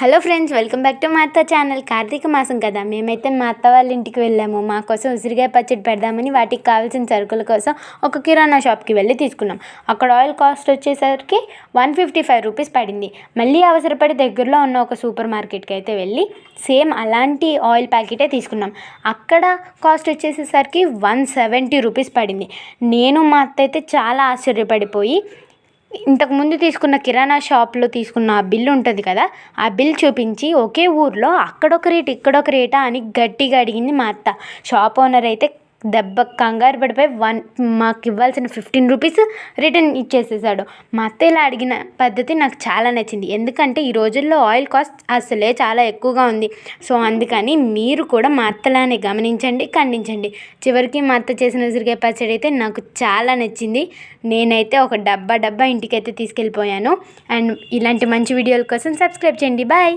Hello friends welcome back to మా అత్త channel. Karthika మాసం కదా మేమైతే మా అత్త వాళ్ళ ఇంటికి వెళ్ళాము. మా కోసం ఉసిరికాయ పచ్చడి పెడదామని వాటికి కావాల్సిన సరుకుల కోసం ఒక కిరాణా షాప్కి వెళ్ళి తీసుకున్నాం. అక్కడ ఆయిల్ కాస్ట్ వచ్చేసరికి వన్ ఫిఫ్టీ ఫైవ్ రూపీస్ పడింది. మళ్ళీ అవసరపడి దగ్గరలో ఉన్న ఒక సూపర్ మార్కెట్కి అయితే వెళ్ళి సేమ్ అలాంటి ఆయిల్ ప్యాకెటే తీసుకున్నాం. అక్కడ కాస్ట్ వచ్చేసేసరికి వన్ సెవెంటీ రూపీస్ పడింది. నేను మా అత్త అయితే చాలా ఆశ్చర్యపడిపోయి ఇంతకుముందు తీసుకున్న కిరాణా షాప్లో తీసుకున్న ఆ బిల్ ఉంటుంది కదా ఆ బిల్ చూపించి ఒకే ఊర్లో అక్కడొక రేట్ ఇక్కడొక రేటా అని గట్టిగా అడిగింది మా అత్త. షాప్ ఓనర్ అయితే దెబ్బ కంగారు పడిపోయి వన్ మాకు ఇవ్వాల్సిన ఫిఫ్టీన్ రూపీస్ రిటర్న్ ఇచ్చేసేసాడు. మా అత్త ఇలా అడిగిన పద్ధతి నాకు చాలా నచ్చింది. ఎందుకంటే ఈ రోజుల్లో ఆయిల్ కాస్ట్ అసలే చాలా ఎక్కువగా ఉంది. సో అందుకని మీరు కూడా మా అత్తలానే గమనించండి ఖండించండి. చివరికి మా అత్త చేసిన ఉసిరికాయ పచ్చడి అయితే నాకు చాలా నచ్చింది. నేనైతే ఒక డబ్బా డబ్బా ఇంటికైతే తీసుకెళ్ళిపోయాను. అండ్ ఇలాంటి మంచి వీడియోల కోసం సబ్స్క్రైబ్ చేయండి. బాయ్!